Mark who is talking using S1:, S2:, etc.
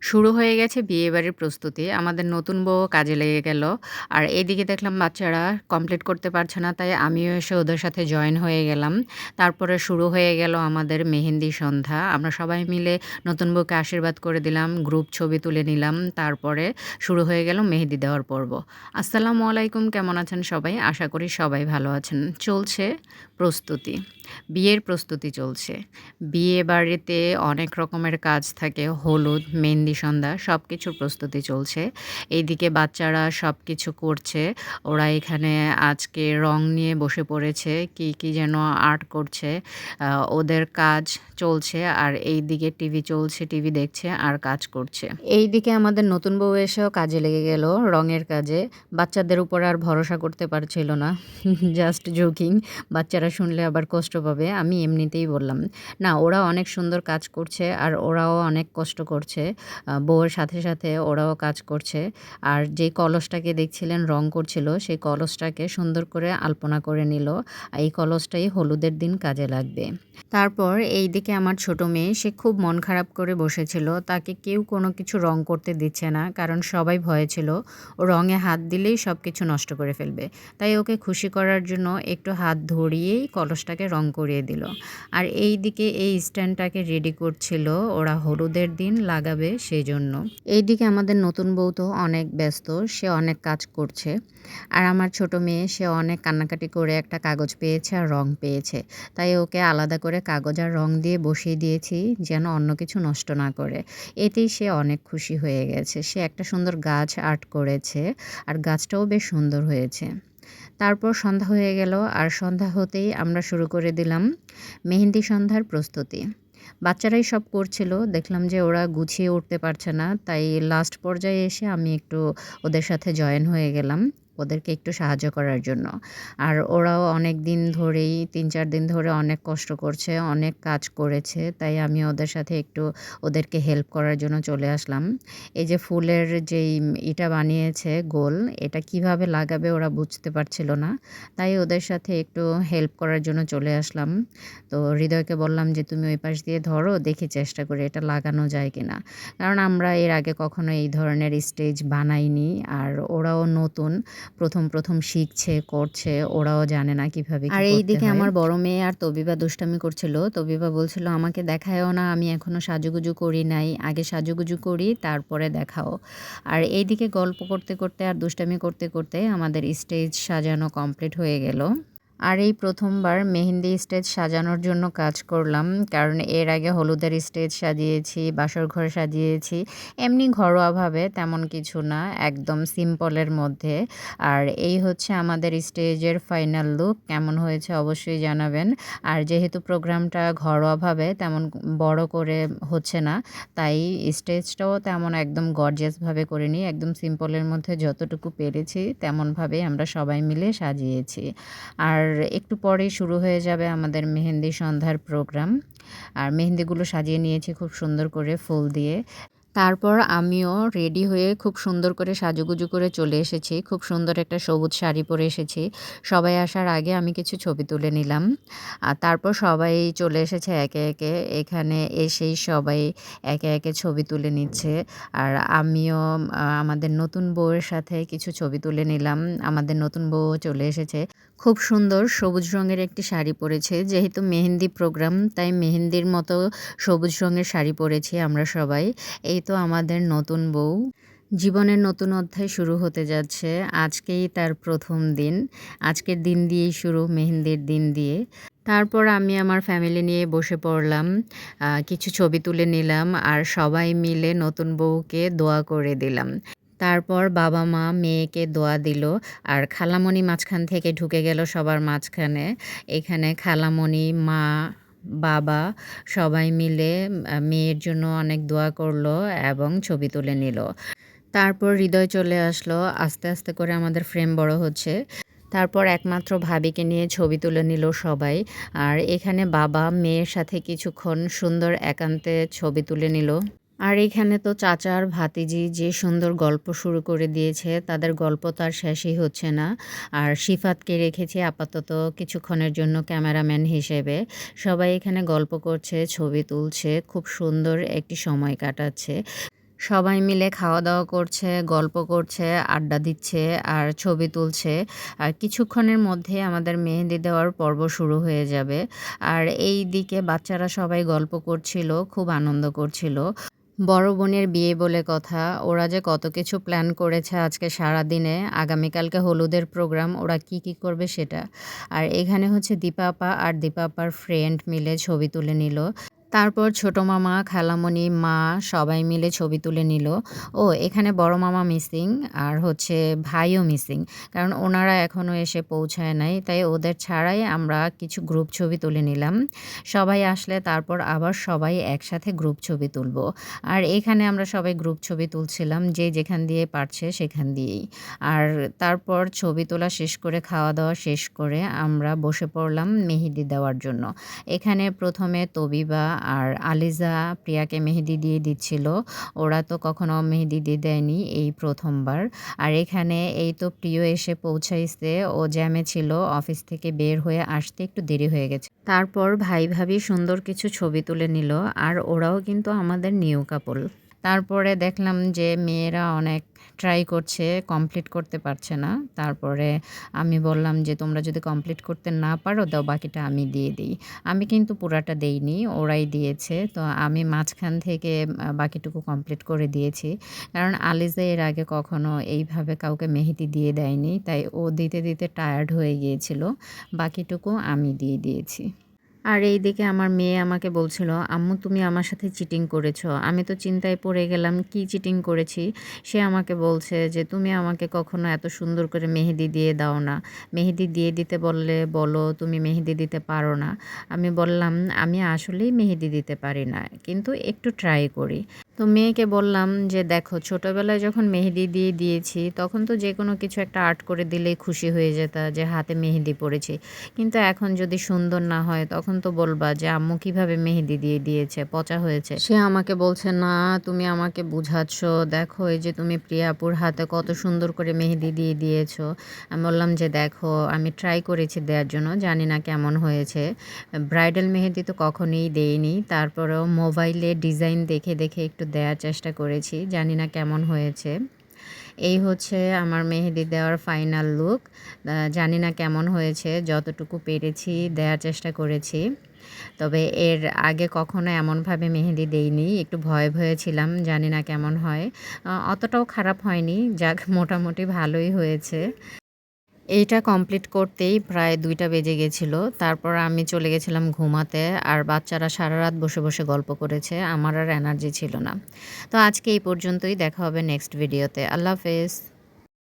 S1: শুরু হয়ে গেছে বিয়েবাড়ির প্রস্তুতি। আমাদের নতুন বউ কাজে লেগে গেল। আর এদিকে দেখলাম বাচ্চারা কমপ্লিট করতে পারছে না, তাই আমিও এসে ওদের সাথে জয়েন হয়ে গেলাম। তারপরে শুরু হয়ে গেল আমাদের মেহেন্দি সন্ধ্যা। আমরা সবাই মিলে নতুন বউকে আশীর্বাদ করে দিলাম, গ্রুপ ছবি তুলে নিলাম। তারপরে শুরু হয়ে গেল মেহেদি দেওয়ার পর্ব। আসসালামু আলাইকুম, কেমন আছেন সবাই? আশা করি সবাই ভালো আছেন। চলছে প্রস্তুতি। বিয়ের প্রস্তুতি চলছে। বিয়ে বাড়িতে অনেক রকমের কাজ থাকে, হলুদ, মেহেন্দি সন্ধ্যা সব কিছুর প্রস্তুতি চলছে। এইদিকে বাচ্চারা সব কিছু করছে। ওরা এখানে আজকে রং নিয়ে বসে পড়েছে। কি, কি যেন আর্ট করছে। ওদের কাজ চলছে আর এইদিকে টিভি চলছে, টিভি দেখছে আর কাজ করছে। এই দিকে আমাদের নতুন বউ এসেও কাজে লেগে গেল রঙের কাজে। বাচ্চাদের উপর আর ভরসা করতে পারছিল না। Just joking. বাচ্চারা শুনলে আবার কষ্ট পাবে। আমি এমনিতেই বললাম। না ওরা অনেক সুন্দর কাজ করছে আর ওরাও অনেক কষ্ট করছে। বউয়ের সাথে সাথে ওরাও কাজ করছে। আর যে কলসটাকে দেখছিলেন রং করছিল, সেই কলসটাকে সুন্দর করে আলপনা করে নিল। এই কলসটাই হলুদের দিন কাজে লাগবে। তারপর এই দিকে আমার ছোট মেয়ে, সে খুব মন খারাপ করে বসেছিল। তাকে কেউ কোনো কিছু রং করতে দিচ্ছে না, কারণ সবাই ভয়ে ছিল। ও রঙে হাত দিলেই সব কিছু নষ্ট করে ফেলবে। তাই ওকে খুশি করার জন্য একটু হাত ধরিয়েই কলসটাকে রং করিয়ে দিল। আর এই দিকে এই স্ট্যান্ডটাকে রেডি করছিল। ওরা হলুদের দিন লাগাবে সেই জন্য এইদিকে আমাদের নতুন বউ তো অনেক ব্যস্ত, সে অনেক কাজ করছে। আর আমার ছোট মেয়ে, সে অনেক কান্নাকাটি করে একটা কাগজ পেয়েছে আর রং পেয়েছে। তাই ওকে আলাদা করে কাগজ আর রং দিয়ে বসিয়ে দিয়েছি যেন অন্য কিছু নষ্ট না করে। এতেই সে অনেক খুশি হয়ে গেছে। সে একটা সুন্দর গাছ আর্ট করেছে আর গাছটাও বেশ সুন্দর হয়েছে। তারপর সন্ধ্যা হয়ে গেল আর সন্ধ্যা হতেই আমরা শুরু করে দিলাম মেহেন্দি সন্ধ্যার প্রস্তুতি। বাচ্চারাই সব করছিল। দেখলাম যে ওরা গুছিয়ে উঠতে পারছে না, তাই লাস্ট পর্যায়ে এসে আমি একটু ওদের সাথে জয়েন হয়ে গেলাম। ওদেরকে একটু সাহায্য করার জন্য। আর ওরাও অনেক দিন ধরেই, তিন চার দিন ধরে অনেক কষ্ট করছে, অনেক কাজ করেছে, তাই আমি ওদের সাথে একটু ওদেরকে হেল্প করার জন্য চলে আসলাম। এই যে ফুলের যেই ইটা বানিয়েছে গোল, এটা কীভাবে লাগাবে ওরা বুঝতে পারছিল না, তাই ওদের সাথে একটু হেল্প করার জন্য চলে আসলাম। তো হৃদয়কে বললাম যে, তুমি ওই পাশ দিয়ে ধরো, দেখি চেষ্টা করে এটা লাগানো যায় কিনা। কারণ আমরা এর আগে কখনো এই ধরনের স্টেজ বানাইনি, আর ওরাও নতুন প্রথম প্রথম শিখছে করছে ওরাও জানে না কীভাবে আর এই দিকে আমার বড় মেয়ে আর তবিবা দুষ্টামি করছিল। তবিবা বলছিল আমাকে দেখায়ও না আমি এখনও সাজুগুজু করি নাই। আগে সাজুগুজু করি তারপরে দেখাও। আর এই দিকে গল্প করতে করতে আর দুষ্টামি করতে করতে আমাদের স্টেজ সাজানো কমপ্লিট হয়ে গেল। আর এই প্রথমবার মেহেন্দি স্টেজ সাজানোর জন্য কাজ করলাম, কারণ এর আগে হলুদের স্টেজ সাজিয়েছি, বাসর ঘর সাজিয়েছি, এমনি ঘরোয়াভাবে তেমন কিছু না, একদম সিম্পলের মধ্যে। আর এই হচ্ছে আমাদের স্টেজের ফাইনাল লুক, কেমন হয়েছে অবশ্যই জানাবেন। আর যেহেতু প্রোগ্রামটা ঘরোয়াভাবে তেমন বড় করে হচ্ছে না, তাই স্টেজটাও তেমন একদম গর্জিয়াসভাবে করিনি, একদম সিম্পলের মধ্যে যতটুকু পেরেছি, তেমনভাবেই আমরা সবাই মিলে সাজিয়েছি। আর একটু পরে শুরু হয়ে যাবে আমাদের মেহেন্দি সন্ধ্যার প্রোগ্রাম আর মেহেন্দিগুলো সাজিয়ে নিয়েছি খুব সুন্দর করে ফুল দিয়ে। তারপর আমিও রেডি হয়ে খুব সুন্দর করে সাজুগুজু করে চলে এসেছি। খুব সুন্দর একটা সবুজ শাড়ি পরে এসেছি। সবাই আসার আগে আমি কিছু ছবি তুলে নিলাম। আর তারপর সবাই চলে এসেছে একে একে। এখানে এসেই সবাই একে একে ছবি তুলে নিচ্ছে। আর আমিও আমাদের নতুন বউয়ের সাথে কিছু ছবি তুলে নিলাম। আমাদের নতুন বউ চলে এসেছে। খুব সুন্দর সবুজ রঙের একটি শাড়ি পরেছে। যেহেতু মেহেন্দি প্রোগ্রাম, তাই মেহেন্দির মতো সবুজ রঙের শাড়ি পরেছি আমরা সবাই। এই তো আমাদের নতুন বউ। জীবনের নতুন অধ্যায় শুরু হতে যাচ্ছে। আজকেই তার প্রথম দিন। আজকের দিন দিয়েই শুরু, মেহেন্দির দিন দিয়ে। তারপর আমি আমার ফ্যামিলি নিয়ে বসে পড়লাম। কিছু ছবি তুলে নিলাম আর সবাই মিলে নতুন বউকে দোয়া করে দিলাম। তারপর বাবা মা মেয়েকে দোয়া দিল আর খালামণি মাঝখান থেকে ঢুকে গেল সবার মাঝখানে। এখানে খালামণি, মা বাবা সবাই মিলে মেয়ের জন্য অনেক দোয়া করল এবং ছবি তুলে নিল। তারপর হৃদয় চলে আসলো, আস্তে আস্তে করে আমাদের ফ্রেম বড় হচ্ছে। তারপর একমাত্র ভাবিকে নিয়ে ছবি তুলে নিল সবাই। আর এখানে বাবা মেয়ের সাথে কিছুক্ষণ সুন্দর একান্তে ছবি তুলে নিল। আর এখানে তো চাচার ভাতিজি যে সুন্দর গল্প শুরু করে দিয়েছে তাদের গল্প তার শেষই হচ্ছে না আর সিফাতকে রেখেছি আপাতত কিছুক্ষণের জন্য ক্যামেরাম্যান হিসেবে সবাই এখানে গল্প করছে ছবি তুলছে খুব সুন্দর একটি সময় কাটাচ্ছে সবাই মিলে খাওয়া-দাওয়া করছে, গল্প করছে, আড্ডা দিচ্ছে আর ছবি তুলছে। আর কিছুক্ষণের মধ্যে আমাদের মেহেদি দেওয়ার পর্ব শুরু হয়ে যাবে। আর এই দিকে বাচ্চারা সবাই গল্প করছিল, খুব আনন্দ করছিল। বড় বোনের বিয়ে বলে কথা। ওরা যে কত কিছু প্ল্যান করেছে আজকে সারা সারাদিনে। আগামীকালকে হলুদের প্রোগ্রাম। ওরা কি, কি করবে সেটা। আর এখানে হচ্ছে দীপাপা আর দীপাপার ফ্রেন্ড মিলে ছবি তুলে নিল। তারপর ছোট মামা, খালামণি, মা সবাই মিলে ছবি তুলে নিল। ও এখানে বড় মামা মিসিং আর হচ্ছে ভাইও মিসিং। কারণ ওনারা এখনও এসে পৌঁছায় নাই। তাই ওদের ছাড়াই আমরা কিছু গ্রুপ ছবি তুলে নিলাম। সবাই আসলে তারপর আবার সবাই একসাথে গ্রুপ ছবি তুলব। আর এখানে আমরা সবাই গ্রুপ ছবি তুলছিলাম যে যেখান দিয়ে পারছে সেখান দিয়েই। আর তারপর ছবি তোলা শেষ করে খাওয়া-দাওয়া শেষ করে আমরা বসে পড়লাম মেহেদি দেওয়ার জন্য। এখানে প্রথমে তবিবা আর আলিজা প্রিয়াকে মেহেদি দিয়ে দিচ্ছিল। ওরা তো কখনো মেহেদি দিয়ে দেয়নি এই প্রথমবার। আর এখানে এই তো প্রিয় এসে পৌঁছাইছে। ও জ্যামে ছিল, অফিস থেকে বের হয়ে আসতে একটু দেরি হয়ে গেছে। তারপর ভাই ভাবি সুন্দর কিছু ছবি তুলে নিল। আর ওরাও কিন্তু আমাদের নিউ কাপল। তারপরে দেখলাম যে মেয়েরা অনেক ট্রাই করছে, কমপ্লিট করতে পারছে না। তারপরে আমি বললাম যে, "তোমরা যদি কমপ্লিট করতে না পারো দাও বাকিটা আমি দিয়ে দিই।" আমি কিন্তু পুরাটা দেইনি, ওরাই দিয়েছে। তো আমি মাঝখান থেকে বাকিটুকু কমপ্লিট করে দিয়েছি। কারণ আলিজা এর আগে কখনো এইভাবে কাউকে মেহেদি দিয়ে দেয়নি। তাই ও দিতে, দিতে টায়ার্ড হয়ে গিয়েছিল। বাকিটুকু আমি দিয়ে দিয়েছি। আর এই দেখে আমার মেয়ে আমাকে বলছিল, "আম্মু তুমি আমার সাথে চিটিং করেছ।" আমি তো চিন্তায় পড়ে গেলাম কি চিটিং করেছি। সে আমাকে বলছে যে, "তুমি আমাকে কখনো এত সুন্দর করে মেহেদি দিয়ে দাও না। মেহেদি দিয়ে দিতে বললে বলো তুমি মেহেদি দিতে পারো না।" আমি বললাম, "আমি আসলেই মেহেদি দিতে পারি না। কিন্তু একটু ট্রাই করি।" তো মেয়েকে বললাম যে, "দেখো ছোটোবেলায় যখন মেহেদি দিয়ে দিয়েছি তখন তো যে কোনো কিছু একটা আর্ট করে দিলেই খুশি হয়ে যেতা যে হাতে মেহেদি পড়েছি। কিন্তু এখন যদি সুন্দর না হয় তখন তো বলবা যে, আম্মু কীভাবে মেহেদি দিয়ে দিয়েছে, পচা হয়েছে।" সে আমাকে বলছে, "না তুমি আমাকে বুঝাচ্ছ। দেখো এই যে তুমি প্রিয়াপুর হাতে কত সুন্দর করে মেহেদি দিয়ে দিয়েছ।" আমি বললাম যে, "দেখো আমি ট্রাই করেছি দেওয়ার জন্য। জানি না কেমন হয়েছে। ব্রাইডাল মেহেদি তো কখনোই দেইনি। তারপরেও মোবাইলে ডিজাইন দেখে, দেখে একটু দেওয়ার চেষ্টা করেছি। জানি না কেমন হয়েছে।" এই হচ্ছে আমার মেহেদি দেওয়ার ফাইনাল লুক। জানি না কেমন হয়েছে। যতটুকু পেরেছি দেওয়ার চেষ্টা করেছি। তবে এর আগে কখনো এমনভাবে মেহেদি দেইনি। একটু ভয় ভয়ে ছিলাম। জানি না কেমন হয়। অতটাও খারাপ হয়নি। যাক, মোটামুটি ভালোই হয়েছে। এইটা কমপ্লিট করতেই প্রায় দুইটা বেজে গেছিল। তারপর আমি চলে গেছিলাম ঘুমাতে। আর বাচ্চারা সারা রাত বসে, বসে গল্প করেছে। আমার আর এনার্জি ছিল না। তো আজকে এই পর্যন্তই। দেখা হবে নেক্সট ভিডিওতে। আল্লাহ হাফেজ।